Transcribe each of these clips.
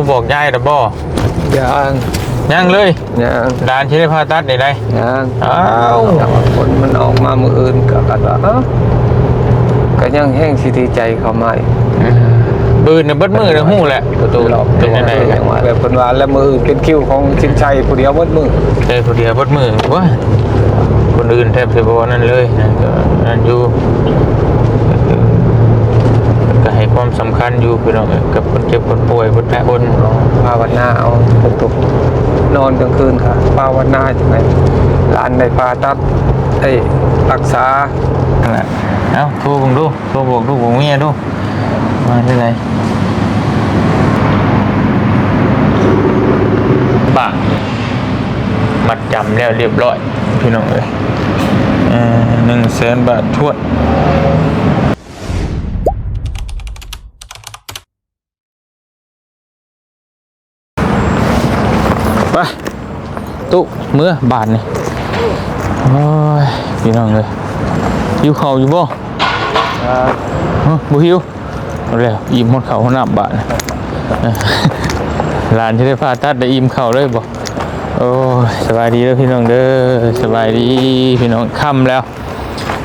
มาบอกยายนะบ่ยังยังเลยยังดานที่ได้ผ่าตัดได้ได้ยังอ้าวแต่ว่าผลมันออกมามืออื่นก็กันว่าเอ้าก็ยังแห้งสิดีใจเขาไม่บืนน่ะเบิดมือนะฮู้แหละประตูหรอกเป็นยังไงอกัย่างว่าแบบเป็นว่าแล้วมืออื่นเป็นคิวของชินชัยผู้เดียวเบิดมือเจอคนเดียวเบิดมือว่าคนอื่นแทบจะบ่นั่นเลยนะก็นั่นอยู่ก็ให้ ความสำคัญอยู่พี่น้องกับคนเจ็บคนป่วยคนแพ้คนภาวนาเอาตุกๆนอนกลางคืนค่ะภาวนาจังไงหลานได้ผ่าตัดไอ้รักษานั่นแหละเอ้าโทรผมดูโทรบอกลูกบอกเมียดูมาที่ไหนบ้ามัดจำแล้วเรียบร้อย พี่น้องเอ้ยเอ่อหนึ่งแสนบาททวดไป ตุ๊เมื่อบาทนี่โอ้ยพี่น้องเลยหิวเข่าวอยู่บ่ฮะบ่หิวเอาแล้วอิ่มหมดเข่าวหดน้ำบาทน่ะเอ้อหลานที่ได้พาตัดได้อิ่มเข่าวเลยบ่โอ้ยสบายดีแล้วพี่น้องเด้อสบายดีพี่น้องค่ำแล้ว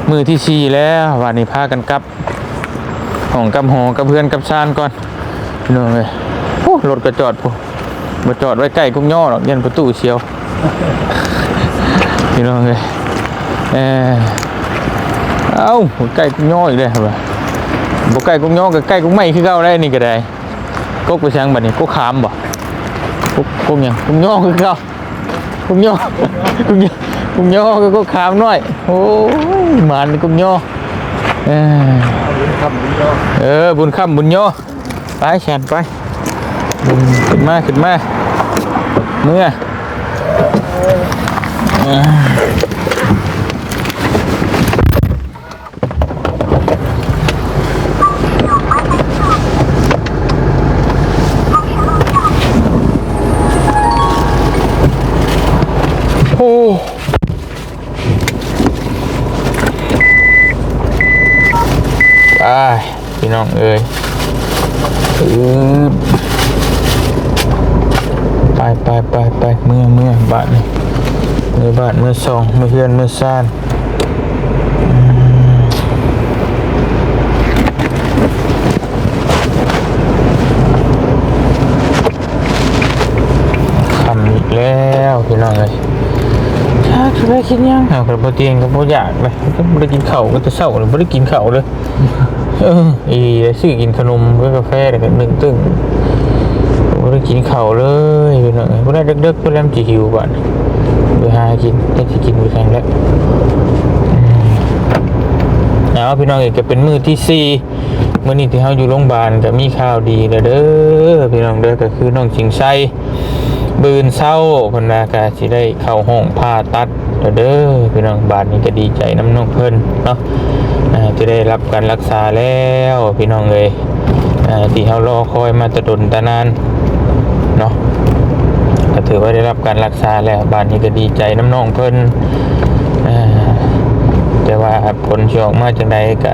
มือที่สี่แล้ววันนี้พากันกลับห้องกับหอกับเพื่อนกับชานก่อนพี่น้องเลยโอ้รถก็จอดพวกมาจอดไว้ใกล้กุ้งย่อหรอกยันประตูเชียว พี่น้องเลยเออเอ้าใกล้กุ้งย่ออีกเลยครับบ่ใกล้กุ้งย่อกับใกล้กุ้งไม่คือเก่าได้นี่ก็ได้กกไปช่างบัดนี้กกขามบ่กกกกหยังกุ้งย่อคือเก่ากุ้งย่อกุ้งย่อกุ้งย่อก็กกขามน้อยโอ้ยหมันกุ้งย่อเออเออบุญคำบุญย่อไปแขนไปอืมขึ้นมาขึ้นมาเมื่อ โอ้ไปพี่น้องเอ้ยอือไปไปไปไปเมื่อเมื่อบาทนี่เมื่อบาทเมื่อ สองเมื่อเฮือนเมื่อซ่านอืมคำอีกแล้วพี่น้องเอ้ยถ้าจะไปกินยังอ่ากับโปรตีนกับโปรอยากเลยก็ไม่ได้กินข้าวก็จะเศร้าเลยไม่ได้กินข้าวเลยเอออีซื้อกินขนมกับกาแฟแล้วก็หนึ่งตึ้งไม่ได้กินข้าวเลยพี่น้องไม่ได้เด็กๆก็เริ่มจะหิวก่อน ไปหากินได้จะกินไปแทงแล้วเอาพี่น้องเอกก็เป็นมือที่สี่เมื่อนี้ที่เขาอยู่โรงพยาบาลก็มีข่าวดีแล้วเด้อพี่น้องเด้อก็คือน้องชิงไซบืนเศร้าคนากาสิได้เข้าห้องผ่าตัดเด้อพี่น้องบาทนี้ก็ดีใจน้ำน้องเพิ่นเนาะจะได้รับการรักษาแล้วพี่น้องเลยอ่าที่เขารอคอยมาตะดนตะนานเนาะ ถือว่าได้รับการรักษาแล้วบ้าทนี้ก็ดีใจน้ำน้องเพิ่นแต่ว่าผลที่ออกมาจังใดก็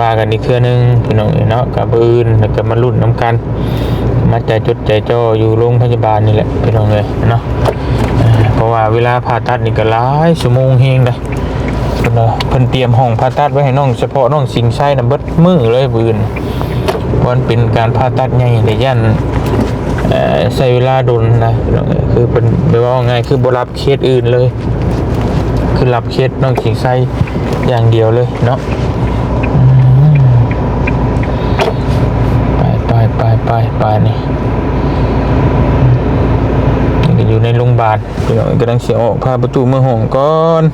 ว่ากันอีกเครือนึงพี่น้องเอ้ยเนาะกับบืนแล้วก็มาลุ้นน้ำกัน มาใจจดใจจ่ออยู่โรงพยาบาลนี่แหละพี่น้องเลยเนาะเพราะว่าเวลาผ่าตัดนี่ก็หลายชั่วโมงเฮงเลยเพิ่นเนาะเพิ่นเตรียมห้องผ่าตัดไว้ให้น้องเฉพาะน้องสิงไส้น่ะเบิดมือเลยบืนวันเป็นการผ่าตัดใหญ่แต่ยัน ใช้เวลาโดนนะคือเป็นไปว่าไงคือบรับเคสอื่นเลย คือรับเคสน้องสิงไส้อย่างเดียวเลยเนาะไปไปไปไปไปนี่อยู่ในโรงพยาบาลพี่น้องกำลังเสียออกพาประตูเมือห้องก่อน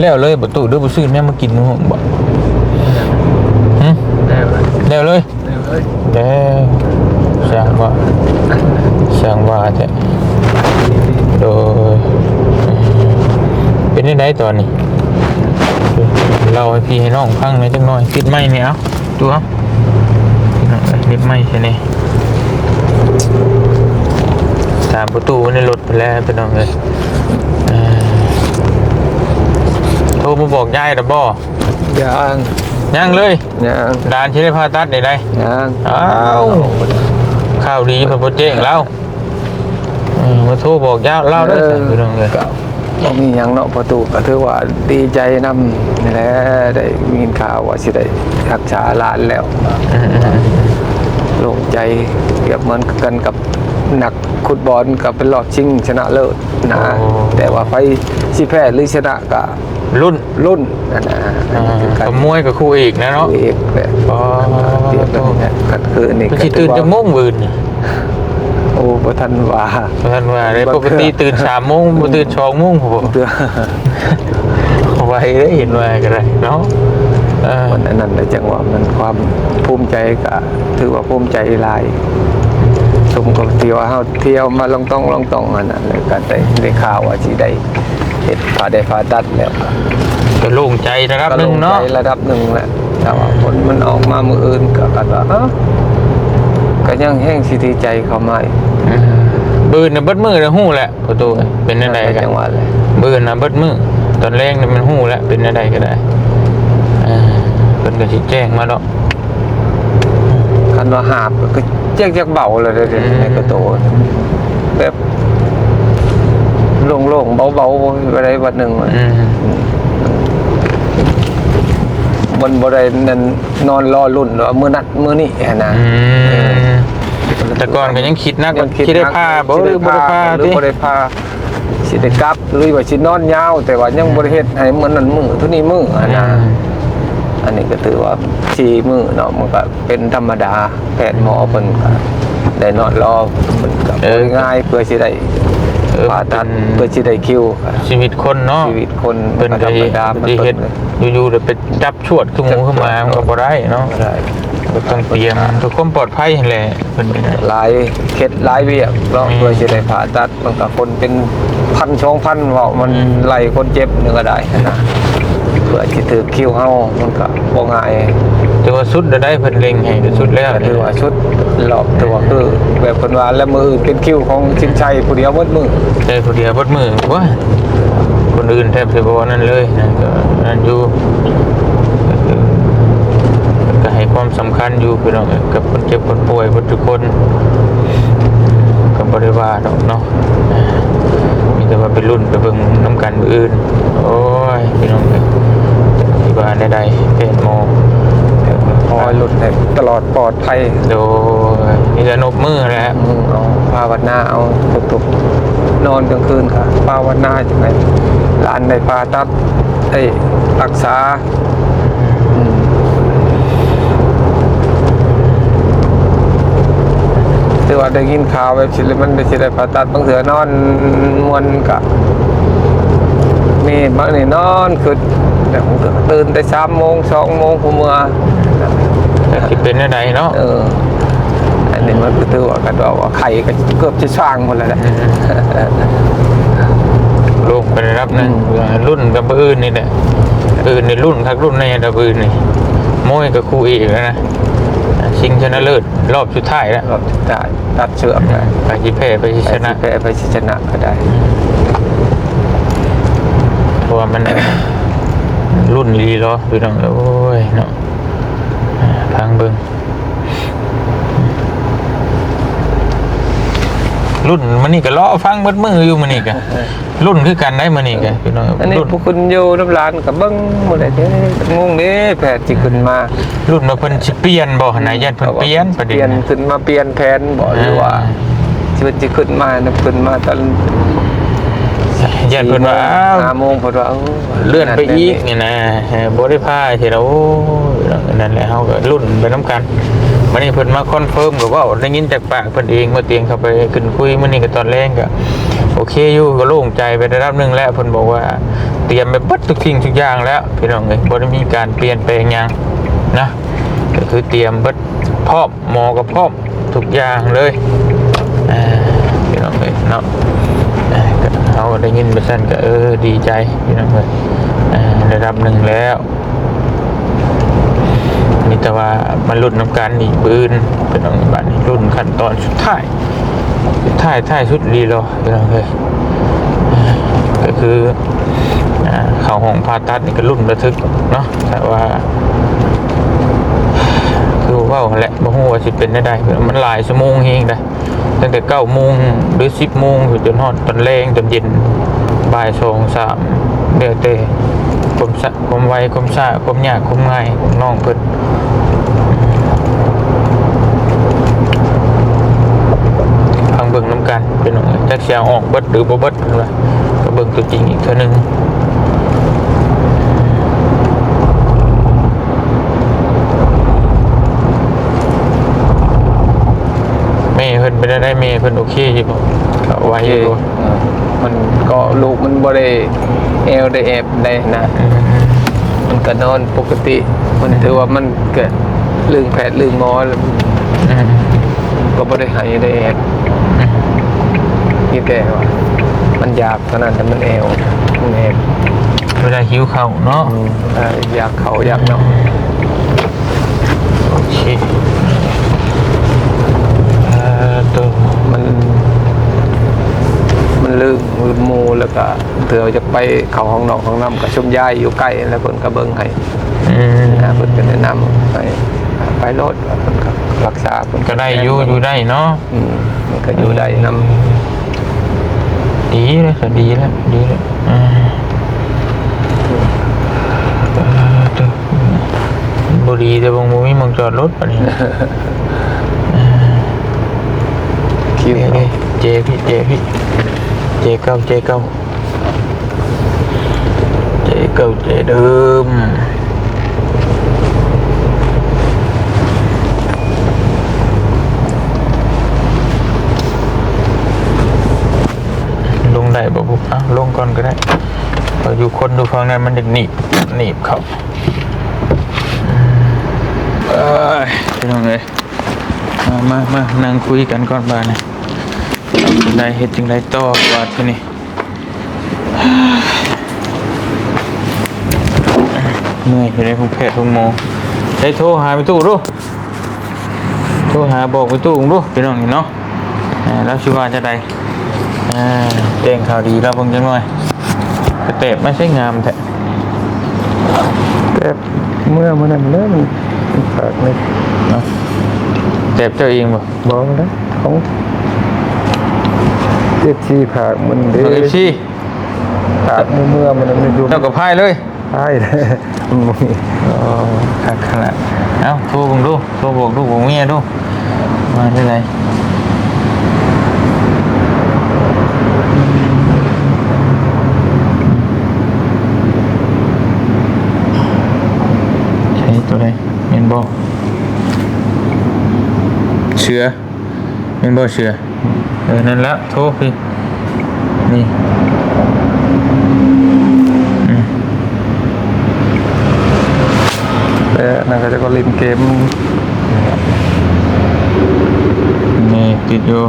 แล้วเลยประตูด้อบ่ซื้อแม่มากินในห้องบ่ แน่เลยแล้วเลยแน่เลยแล้วสร้างว่าสร้างว่าแท้โดยเป็นยังไงตอนนี้เราให้พี่ให้น้องฟังหน่อยจังหน่อยติดไม้เนี่ยเอาดูเอาพี่น้องเอ้ยติดไม้ใช่ไหมตามประตูในรถไปแล้วพี่น้องเลยเอ่อโทรมาบอกยายนะบ่ยัง ยังเลยยังดานชิได้ผ่าตัดได้ได้ยังอ้าวข่าวดีเพิ่นบ่แจ้งแล้วเออมาโทรบอกยาวเล่าได้สั่นพี่น้องเลยก็บ่มีหยังเนาะประตูก็ถือว่าดีใจนำนี่แหละได้มีข่าวว่าสิได้รักษาหลานแล้วอืมโล่งใจเปรียบเหมือนกันกับหนักฟุตบอลกับเป็นรอบชิงชนะเลิศนะแต่ว่าไฟสิแพ้หรือชนะก็ๆ รุ่นรุ่นนั่นนะอ่าคือการกับมวยกับคู่อีกนะเนาะเอกแบบอ๋อเปรียบกันเนี่ยก็คือนี่เพิ่นก็สิตื่นจะโมงมื่นนี่โอ้บ่ทันว่าเพราะท่านว่าได้บ่ปกติตื่น3โมงบ่ตื่น2โมงผมเพื่อไว้ได้เห็นว่าก็ได้เนาะเออวันนั้นได้จังหวะมันความภูมิใจก็ถือว่าภูมิใจหลายสมกับที่ว่าเฮาเที่ยวมาลองต้องลองต้องอันนั้นเลยก็ได้ได้ข่าวว่าสิได้ เฮ็ดผ่าได้ผ่าตัดแล้วก็ก็โล่งใจระดับหนึงเนาะก็ลใจระดับหนึ่งแหละแต่ว่าผลมันออกมามืออื่นก็ก็ว่าเอ้าก็ยังแห้งสิดีใจเขาไม่อืมบืนน่ะเบิดมือน่ะฮู้แหละประตูเป็นจังไดกันจังหวะเลยบืนน่ะเบิดมือตอนแรกนี่มันฮู้แล้วเป็นจังไดก็ได้อ่าเพิ่นก็สิแจ้งมาเนาะคันว่าหาบก็แยกแยกเบาเลยเดี๋ยวนี้ในกระโตแบบ โล่งๆเบาๆอะไรวันหนึ่งอะอืมบนบริเวณนั้นนอนรอรุ่นว่ามือนัดมือนี่แหละนะอืมแต่ก่อนก็ยังคิดนักว่าคิดได้ผ้าบ่หรือบ่ได้ผ้าหรือติบ่ได้ผ้าสิได้กลับหรือว่าสินอนยาว แต่ว่ายังบ่ได้เฮ็ดให้เหมือนนั้นมือทุกนี้มืออะนะอันนี้ก็ถือว่าชีมือเนาะมันก็เป็นธรรมดาแพทย์หมอเพิ่นก็ได้นอนรอเพิ่นก็บ่ได้ง่ายเพื่อสิได้เออ ผ่าตัดเป็นเพื่อสิได้คิวชีวิตคนเนาะชีวิตคนเพิ่นธก็รรเฮ็มดดามันสิเปิเฮ็ดดเลยอยู่ๆเดี๋ยวไปจับชวดขึ้นหมูขึ้นมามันก็บ่ได้เนาะบ่ได้ก็ต้องเตรียมทุกความปลอดภัยนั่นแหละเพิ่นก็ได้หลายเคล็ดหลายเวียกเนาะอืมเพื่อสิได้ผ่าตัดมันก็คนเป็นพันสองพันเว้ามันอืมไล่คนเจ็บนึงก็ได้นะ เพื่อสิถือคิวเฮามันก็บ่ง่ายแต่ว่าสุดได้เพิ่นเล็งให้ก็สุดแล้วก็ถือว่าชุดรอบตัวคือแบบเพิ่นว่าแล้วมืออื่นเป็นคิวของชินชัยผู้เดียวหมดมือได้ผู้เดียวเบดมือว่าคนอื่นแทบจะบ่นั่นเลยนะก็นั่นอยู่ก็คือก็ให้ความสำคัญอยู่พี่น้องกับคนเจ็บคนป่วยเบดทุกคนก็บ่ได้ว่าดอกเนาะอ่ามีแต่ว่าไปรุ่นไปเบิ่งน้ำกันมืออื่น โอ้ยพี่น้องเอ้ยที่ บ้านใดๆเป็นโมคอยหลุดให้ตลอดปลอดภัยโดยมีแต่นบมือแหละอืมเอาภาวนาเอาทุกๆนอนกลางคืนค่ะภาวนาจังไงหลานได้ผ่าตัดไอ้รักษาอืมแต่ว่าได้ยินข่าวแบบสิมันได้สิได้ผ่าตัดบางเถื่อนอนมวนกะมีบางนี่นอนคือ แต่ผมก็ตื่นแต่สามโมงสองโมงผมเมื่อแต่ที่เป็นอะไรเนาะเอออันนี้มันก็ถือว่ากันว่าว่าไข่ก็เกือบจะสร้างหมดแล้วแหละลูกไประดับหนึงอืมรุ่นกับเบอร์อื่นนี่แหละอื่นในรุ่นคักรุ่นในดับอื่นนี่มวยกับครูเอกแล้วนะชิงชนะเลิศรอบสุดท้ายแล้วรอบสุดท้ายตัดเชือกได้ไปที่แพ้ไปที่ชนะไปไปชนะก็ได้เพราะว่ามัน รุ่นดีเหรอพี่น้องโอ้ยเนาะอ่าทางเบิ่งรุ่นมันนี่ก็ล้อฟังเบิดมืออยู่มันนี่กะรุ่นคือกันได้มันนี่กะพี่น้องอันนี้รุ่นพวกคุณอยู่น้ำร้านกับเบิ้งหมดเลยเด้งงเด้แผดจิขึ้นมา รุ่นมาเพิ่นสิเปลี่ยนบ่หั่นน่ะยันเพิ่นเปลี่ยนประเปเด็ลี่ยนนน่ะขึ้นมาเปลี่ยนแผนบ่หรือว่าชีวิตจะขึ้นมานะขึ้นมาตอน ยันเพิ่นว่าอ้าวห้าโมงเพิ่นว่าเอ้าเลื่อนไปอีกนี่นะเออบ่ได้พาที่เราโอ้ยนั่นแหละเฮาก็รุ่นไปนํกันวันนี้เพิ่นมาคอนเฟิร์มก็เว้าได้ยินจากปากเพิ่นเองเมื่อเตียงเข้าไปขึ้นคุยมื้อนี้ก็ตอนแรกก็โอเคอยู่ก็โล่งใจไประดับหนึงแล้วเพิ่นบอกว่า เตรียมไปเบิดทุกสิ่งทุกอย่างแล้วพี่น้องเอ้ยบ่ได้มีการเปลี่ยนแปลงหยังนะก็คือเตรียมเบิดพร้อมหมอก็พร้อมทุกอย่างเลยอ่าพี่น้องเอ้ยเนาะอ่าก็เขา ได้ยินไปสั้นก็เออดีใจพี่น้องเลยอ่าระดับหนึ่งแล้วมีแต่ว่ามันรุ่นน้ำการอีกปืนเป็นองบัตรรุ่นขั้นตอนสุดท้ายสุดท้ายท้ายสุดดีรอพี่น้องเลยก็คืออ่าเข้าห้องผ่าตัดนี่ก็รุ่นระทึกเนาะแต่ว่าคือว่าแหละบ่ฮู้ว่าสิเป็นได้ใดมันหลายชั่วโมงเองได้ ตั้งแต่9โมงหรือ10โมงถึงจนฮอดตอนแรงตอนเย็นบ่าย2 3เดี๋ยวแต่คมสะคมไวคมช้าความยาคมง่ายน้องเพิ่นฟังเบิ่งนํกันเป็นว่าจักสิเอาออกเบิดหรือบ่เบิดเพิ่นว่าก็เบิ่งตัวจริงอีกเทื่อหนึง แม่เพิ่นไปได้ได้แม่เพิ่นโอเคอยู่บ่เขาไว้อยู่บ่เออมันก็ลูกมันบ่ได้แอวได้แอบได้นะอืมมันก็นอนปกติ มันถือว่ามันเกิดเรื่องแผดเรื่องหมอแล้วอืมก็บ่ได้หายได้แอบนี่แกว่ามันอยากขนาดนั้นมันแอวมันแอบเวลาหิวข้าวเนาะอืมเอออยากเขาอยากเนาะโอเคเอ่อ ตัวมัน มันลืมมือมูแล้วก็เถือจะไปเข้าห้องนอกห้องน้ำกับชมยายอยู่ใกล้แล้วเพิ่นก็เบิ่งให้อืมนะเพิ่นก็แนะนำให้ไปรถว่าเพิ่นก็รักษาเพิ่นก็ได้อยู่อยู่ได้เนาะอืมมันก็อยู่ได้นำดีเลยก็ดีแล้วดีแล้วอืมเอ่อตัวบ่ดีแต่บ่บ่มีหมองจอดรถปานนี้นะ คิวเอ้ยเจพี่เจพี่เจเก้าเจเก้าเจเก้าเจเดิมลงได้บ่ปุ๊บอะลงก่อนก็ได้พออยู่คนดูฟังนั้นมันจะหนีบหนีบเขาเอ้ยพี่น้องเอ้ยมามามานั่งคุยกันก่อนบ้านนะจัง ไดเฮ็ดจังไดต่อว่าที่นี่เหนื่อยอยู่ในห้องแพทย์ห้องหมอได้โทรหาไปตู้ดูโทรหาบอกไปตู้ดูพี่น้องนี่เนาะอ่าแล้วชื่อว่าจะใดอ่าแจ้งข่าวดีแล้วเบิ่งจังหน่อยกระเตบไม่ใช่งามแท้แต่เมื่อมันนั้นแล้วมันมันฝากเลยเนาะเตบเจ้าเองบ่บอกแล้วของ เจ็ดชีผากมันเด้เอฟซีผากเมื่อมันไม่ดูเจ้ากับพายเลยใช่เลยมันบ่มีอ๋อขาดขนาดเอ้าโทรเบิ่งดูโทรบอกลูกบอกเมียดูมาที่ไหนใช้ตัวใดเมนบอเชือเมนบอเชือ เออ นั่นแล้วโทษพี่ นี่แต่นั่นก็จะก็ลินเกม นี่ ติดอยู่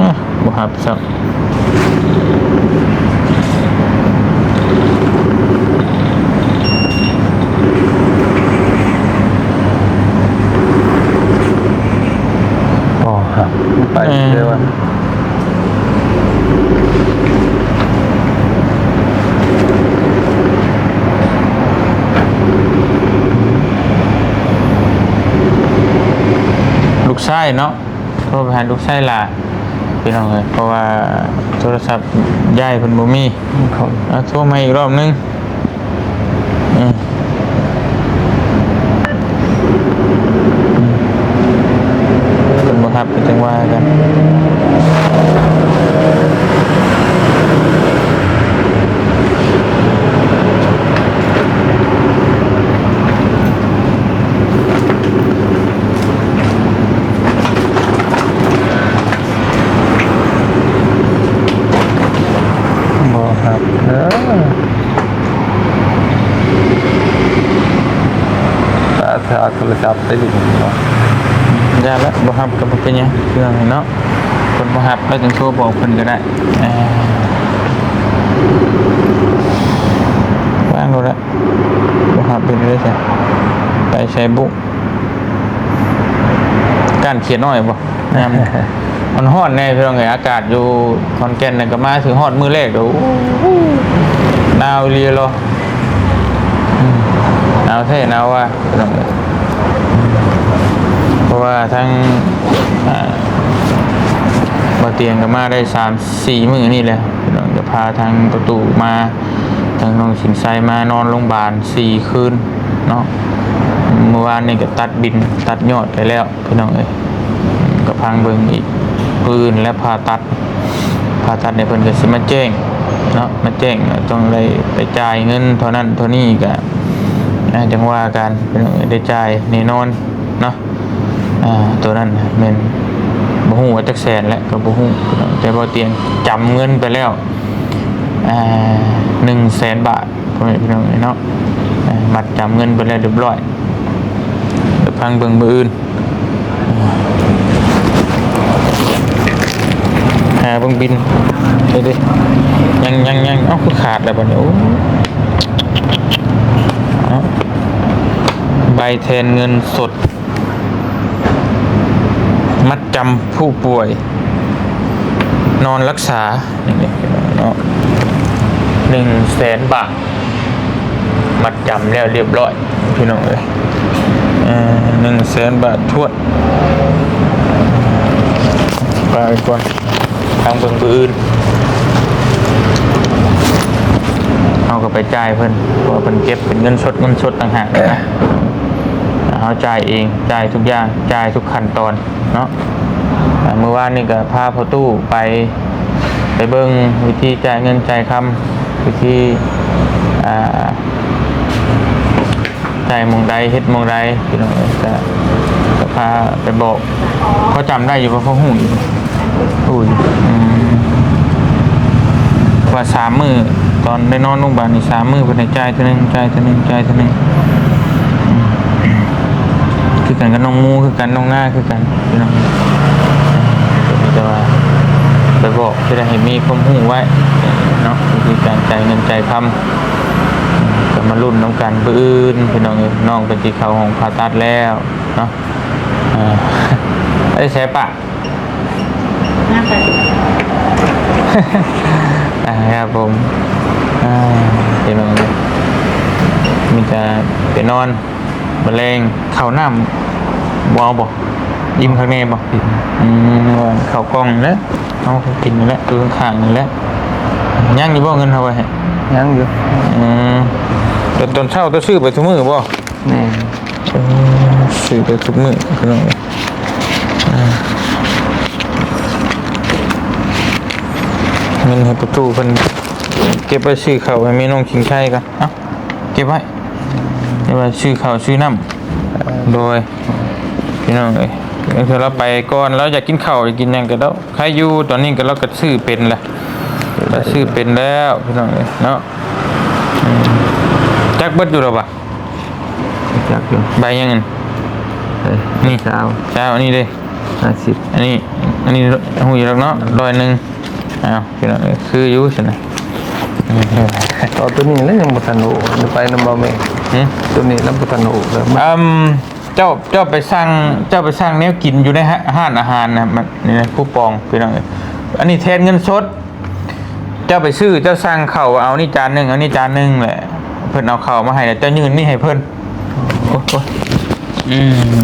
อะบ่หับสัก อ๋อครับไปเรื่อยว่า ลูกไส้เนาะโทรไปหาลูกไส้ล่ะพี่น้องเลยเพราะว่าโทรศัพท์ย้ายเพิ่นบ่มีเขาเอาโทรมาอีกรอบนึงอืมเพิ่นบ่รับก็จังว่ากันบ่ครับ เออถ้าถ้าโท รศัพท์ไปดูเนาะยาแล้วบ่ฮับก็บ่เป็นหยังเรื่องเนาะคนบ่ฮับแล้วจึงโทรบอกเพิ่นก็ได้อ่างโลดละบ่ฮับเป็นได้ใช่ไปใช้บุการเขียนน้อยบ่งามมันฮอดแน่พี่น้องเอ้ยอากาศอยู่ขอนแก่นน่ะก็มาถึงฮอดมื้อแรกเดี๋ยวหนาวเรียรออืมหนาวแท้หนาวว่าพี่น้อง ราะว่าทั้งอ่าบาเตียงก็มาได้สามสี่มือนี่แหละพี่น้องจะพาทางประตูมาทางน้องสินไซมานอนโรงพยาบาลสี่คืนเนาะเมื่อวานนี่ก็ตัดบินตัดยอดไปแล้วพี่น้องเอ้ยก็พังเบิ่งอีกปืนและผ่าตัดผ่าตัดในเพิ่นก็สิมาแจ้งเนาะมาแจ้งต้องได้ไปจ่ายเงินเท่านั้นเท่านี้ก็อ่าจังว่าการเป็นได้จ่ายแน่นอนเนาะ อ่าตัวนั้นนะแม่นบ่ฮู้ว่าจักแสนแล้วก็บ่ฮู้แต่บ่เตียงจำเงินไปแล้วอ่า100,000บาทพ่อแม่พี่น้องเนาะอ่ามัดจำเงินไปแล้วเรียบร้อยเดี๋ยวพังเบิ่งมืออื่นหาเบิ่งบินเด้ๆยังยังยังเอ้าคือขาดแล้วบัดนี้โอ้ใบแทนเงินสด มัดจำผู้ป่วย นอนรักษาหนึ่งแสนบาท มัดจำแล้วเรียบร้อย พี่น้องเอ้ยหนึ่งแสนบาททวดไปก่อนทางเบิ่งอื่นเอาก็ไปจ่ายเพิ่นเพราะเพิ่นเก็บเป็นเงินสดเงินสดต่างหากนะเอาจ่ายเอง จ่ายทุกอย่าง จ่ายทุกขั้นตอน เนาะเมื่อวานนี่ก็พาพอตู้ไปไปเบิ่งวิธีจ่ายเงินจ่ายคำวิธีจ่ายมงใดเฮ็ดมงใดพี่น้องก็ก็พาไปบอกเขาจำได้อยู่ว่าเขาหูอยู่หูอยู่ว่าสามมือตอนได้นอนโรงพยาบาลนี่สามมือเป็นใจายเท่านึงใจายเท่านึงใจายเท่านึงอืมคือกันกับน้องมู คือกันน้องหน้าคือกันพี่น้องแต่ว่าไปบอกจะได้ให้มีความหูไว้เนาะคือการจ่ายเงินจ่ายคำก็มารุ่นน้องกันปือื่นพี่น้องเอ้ยน้องเป็นที่เขาของผ่าตัดแล้วเนาะอ่าไอ้ยใช่ปะน่าจะอ่าครับผมอ่าพี่น้องมีแต่ไปนอนมะเร็งเข่าน้ำ วาวบอกยิ้มข้างในบอกอืมเข่ากล้องแล้วเอาไปกินนี่แหล้วดูข้างๆนี่แหล้วย่างอยู่บ่เงินเท่าไหร่ยังอยู่อืมแต่ตอนเช้าต้องซื้อไปทุกมื้อบ่นี่เออซื้อไปทุกมื้อพี่น้องอ่าเงินให้ประตูเพิ่นเก็บไว้ซื้อข้าวให้แม่น้องชิงชัยกันเอ้าเก็บไว้เก็บไว้ซื้อข้าวซื้อน้ำโดย พี่น้องเอ้ยเดี๋ยวเราไปก่อนเราอยากกินข้าวอยากกินหยังก็แล้วใครอยู่ตอนนี้ก็เราก็ซื้อเป็นแหละเราซื้อเป็นแล้วพี่น้องเอ้ยเนาะอืมจักเบิดอยู่หรอปะจักอยู่ใบยังไงเอ้ยนี่เช้าเจ้าอันนี้เด้ห้าสิบอันนี้อันนี้หูอยู่แล้วเนาะร้อยหนึ่งอ้าวพี่น้องเอ้ยคืออยู่ใช่ไหมอืมต่อตัวนี้แล้วยังบ่ทันโอ้จะไปนำบ่แม่หืมตัวนี้แล้วบ่ทันโอ้แล้วมันอืม เจ้าเจ้าไปสร้างเจ้าไปสร้างแนวกินอยู่ในห้านอาหารนะมันนี่นะผู้ปองพี่น้องเอ้ยอันนี้แทนเงินสด เจ้าไปซื้อเจ้าสร้างเข่าเอานี่จานหนึ่งเอานี่จานหนึ่งแหละ เพิ่นเอาเข่ามาให้แล้วเจ้ายืนนี่ให้เพิ่นโอ้โหอืม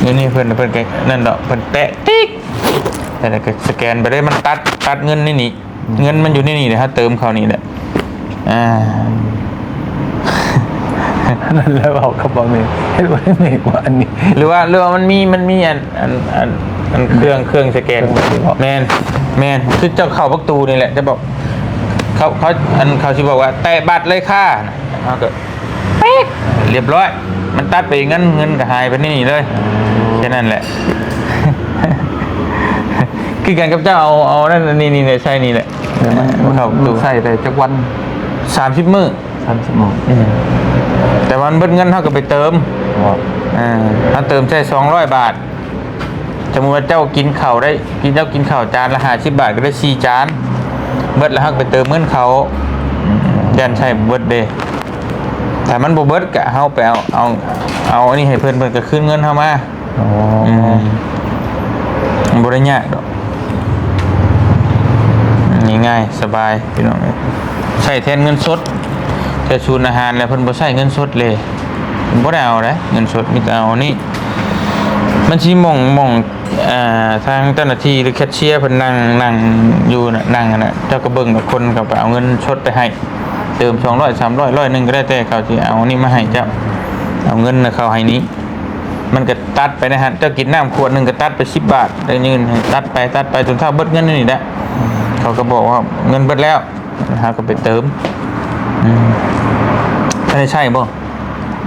เดี๋ยวนี่เพิ่นเพิ่นแกนั่นดอกเพิ่นแตะติ๊กแต่ละก็สแกนไปได้มันตัดตัดเงินนี่นี่เงินมันอยู่นี่นี่เดี๋ยวถ้าเติมเขานี่แหละอ่า แล้วเอากับบ่แม่เฮ็ดบ่ได้แม่กว่าอันนี้ หรือว่าหรือว่ามันมีมันมีอันอันอันอันเครื่องเครื่องสแกนเครื่องสแกนแมนแมนคือเจ้าเข้าประตูนี่แหละ จะบอกเขาเขาอันเขาชิบอกว่า แตะบัตรเลยค่ะเขาก็เป๊กเรียบร้อย มันตัดไปเงินเงินก็หายไปนี่เลยแค่นั้นแหละ คือกันกับเจ้าเอาเอานั่นนี่นี่เนี่ยใช่นี่แหละเดี๋ยวมันมันเข้าประมัตูนใส่ได้จักวันสามสิบมื้อ30โมง แต่วันเบิดเงินเท่ากับไปเติมว่าอ่าถ้าเติมใช้สองร้อยบาทสมมติว่าเจ้ากินข้าวได้ กินเจ้ากินข้าวจานละ50บาทก็ได้สี่จาน เบิดแล้วฮักไปเติมเงินเขาอืมยันใช่เบิดเด้แต่มันบ่เบิดกะเฮาไปเอาเอาเอาอันนี้ให้เพิ่นเพิ่นก็คืนเงินเฮามาอ๋ออืมบริญากดอกง่ายๆสบายพี่น้องเอ้ยใช้แทนเงินสด แต่ชูนอาหารแล้วเพิ่นบ่ใช้เงินสดเลยเพิ่นบ่ได้เอาเด้เงินสดมีแต่เอานี่มันสิหม่องมองอ่าทางเจ้าหน้าที่หรือแคชเชียร์เพิ่นนั่งนั่งอยู่น่ะนั่งน่ะเจ้าก็เบิ่งกับคนก็ไปเอาเงินสดไปให้เติม200 300 100นึงก็ได้แต่เขาสิเอานี่มาให้เจ้าเอาเงินนะเขาให้นี้ มันก็ตัดไปนะฮะเจ้ากินน้ำขวดหนึ่งก็ตัดไปสิบบาทได้เงินตัดไปตัดไปจนเท่าเบิดเงินนี่แหละเขาก็บอกว่าเงินเบิดแล้วนะฮะก็ไปเติมอืม ไม่ได้ใช่บ่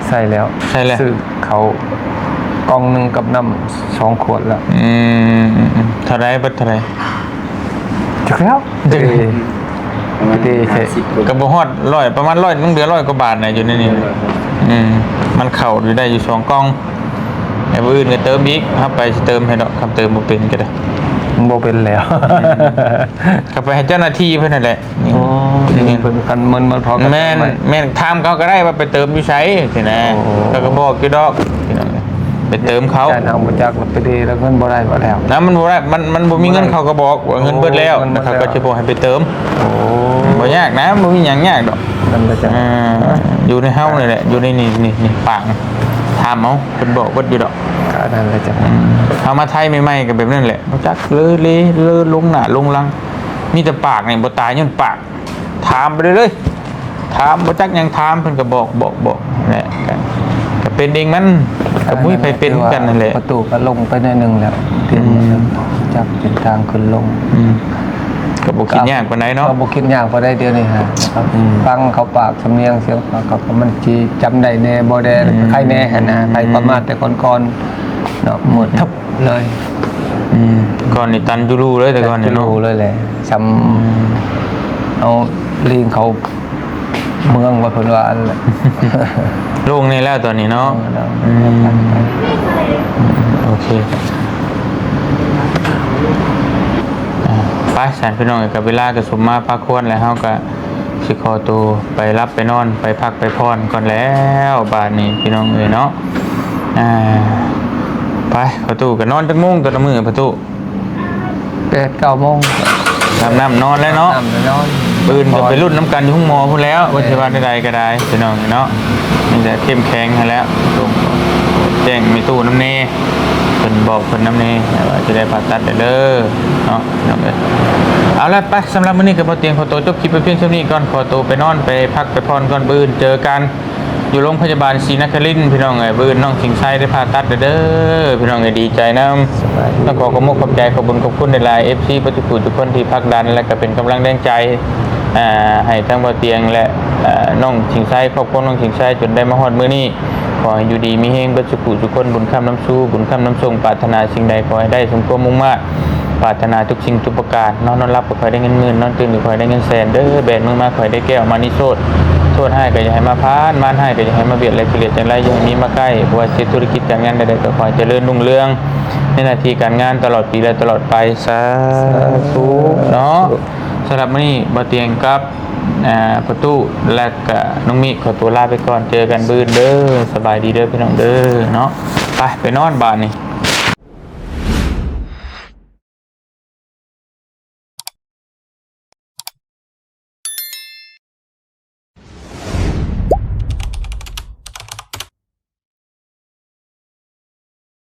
ใส่แล้วใส่แล้ว ซื้อเขากล่องหนึงกับน้ำสองขวดแล้วอืมอืมอืมเท่าไรเบิดเท่าไร จักแล้วจักเดเดใช่ก็บ่ฮอดร้อยประมาณร้อยนึงเหลือร้อยกว่าบาทน่ะอยู่ในนี้อืมมันเข้าอยู่ได้อยู่สองกล่องไอ้ผู้อื่นก็เติมอีกครับไปสิเติมให้ดอกคำเติมบ่เป็นก็ได้โบเป็นแล้วก็ไปให้เจ้าหน้าที่เพิ่นนั่นแหละนี่โอ้ยนี่เพิ่นกันมันมันพอกันแม่นไหแม่นถามเขาก็ได้ว่าไปเติมอยู่ไสสินะโอ้เขาก็บอกอยู่ดอกพี่น้องไปเติมเขาการเอามาจากรถไปเดแล้วเงินบ่ได้บ่แล้วแล้วมันบ่ได้มันมันบ่มีเงินเขาก็บอกว่าเงินเบิดแล้วโอ้เงินเบิดเขาแล้วก็จะบอกให้ไปเติมโอ้บ่ยากนะบ่มีหยังยากดอกนั่นก็จะอ่าอยู่ในเฮานี่แหละอยู่ในนี่นี่นี่ปากถามเอาเพิ่นบอกเบิดอยู่ดอก ก็นั่นก็จะอืมเอามาไทยใหม่ๆก็แบบนั้นแหละบ่จักเลยเลยเลยลงหน้าลงหลัง มีแต่ปากนี่บ่ตายย้อนปาก ถามไปเรื่อยๆถามบ่จักหยังถามเพิ่นก็บอกบอกบอกนั่นแหละก็ก็เป็นเองมันก็มุ้ยไปเป็นกันนั่นแหละประตูก็ลงไปหนิดนึงแล้วเตรียมอืมจับเป็นทางขึ้นลงอืมก็บ่คิดยากปานใดเนาะก็บ่คิดยากพอได้เดียวนี่ฮะครับอืมฟังเขาปากสำเนียงเสียงปากเขาก็มันจีจำได้แน่บ่ได้อืมใครแน่หั่นนะใครประมาทแต่ก่อนๆ เนาะหมดทับเลยอืมก่อนนี่ตันจุลูเลยแต่ก่อนจะนี่เนาะรู้เลยแหละจำเอาลิงเขาเมืองว่าเพิ่นว่าอันแหละโล่งนี่แล้วตอนนี้เนาะเนาะอืมโอเคอ่าไปสารพี่น้องกับเวลาก็สมมาพักควรแล้วเฮาก็สิขอตัวไปรับไปนอนไปพักไปพรก่อนแล้วบาดนี้พี่น้องเอ้ยเนาะอ่า ไปประตูก็นอนจักโมงแต่ละมื้อประตูแปดเก้าโมงอาบน้ำนอนแล้วเนาะน้ำไปนอนปืนก็ไปรุ่นน้ำกันอยู่ห้องหมอพุ่นแล้วว่าจะว่าใดๆก็ได้พี่น้องเนาะนี่จะเข้มแข็งให้แล้วตรงแจ้งมีตู้น้ำเน่เพิ่นบอกเพิ่นน้ำเน่ว่าจะได้ผ่าตัดได้เด้อเนาะพี่น้องเอ้ยเอาละไปสำหรับมื้อนี้ก็บ่เตียงขอตัวจบคลิปไปเพียงเท่านี้ก่อนขอตัวไปนอนไปพักไปพรก่อนบื้นเจอกัน อยู่โรงพยาบาลศรีนครินทร์พี่น้องเอ้ยบื้นน้องสิงไส้ได้ผ่าตัดได้เด้อพี่น้องเอ้ยดีใจนำต้องขอขอบคุณขอบใจขอบคุณขอบคุณในไลน์เอฟซีปฏิปูทุกคนที่พักดัน และก็เป็นกำลังแรงใจอ่าให้ทั้งบ่เตียงและอ่าน้องชิงไส้ครอบครัวน้องชิงไส้จนได้มาฮอดมื้อนี้ขอให้อยู่ดีมีเฮงเบัสุขุทุกคนบุญคำน้ำสู้บุญคำน้ำทรงปรารถนาสิ่งใดขอให้ได้สมความมุ่งมา่ ปรารถนาทุกสิ่งทุกประการนอนนอนรับก็ขอให้ได้เงินหมื่นนอนตื่นก็ขอให้ได้เงินแสนเด้อแบนมือมาขอให้ได้แก้วมานิโชดโทษให้ก็อย่าให้มาพานมานให้ก็อย่าให้มาเบียดอะไรเกลียดจังไรอย่าให้มีมาใกล้เพราะว่าเสียธุรกิจการงานใดๆก็ขอให้เจริญรุ่งเรืองในนาทีการงานตลอดปีและตลอดไปสาธุเนาะสำหรับมื้อนี้บ่เตียงกับอ่าประตูและก็น้องมิขอตัวลาไปก่อนเจอกันบื้นเด้อสบายดีเด้อพี่น้องเด้อเนาะไปไปนอนบ้านนี่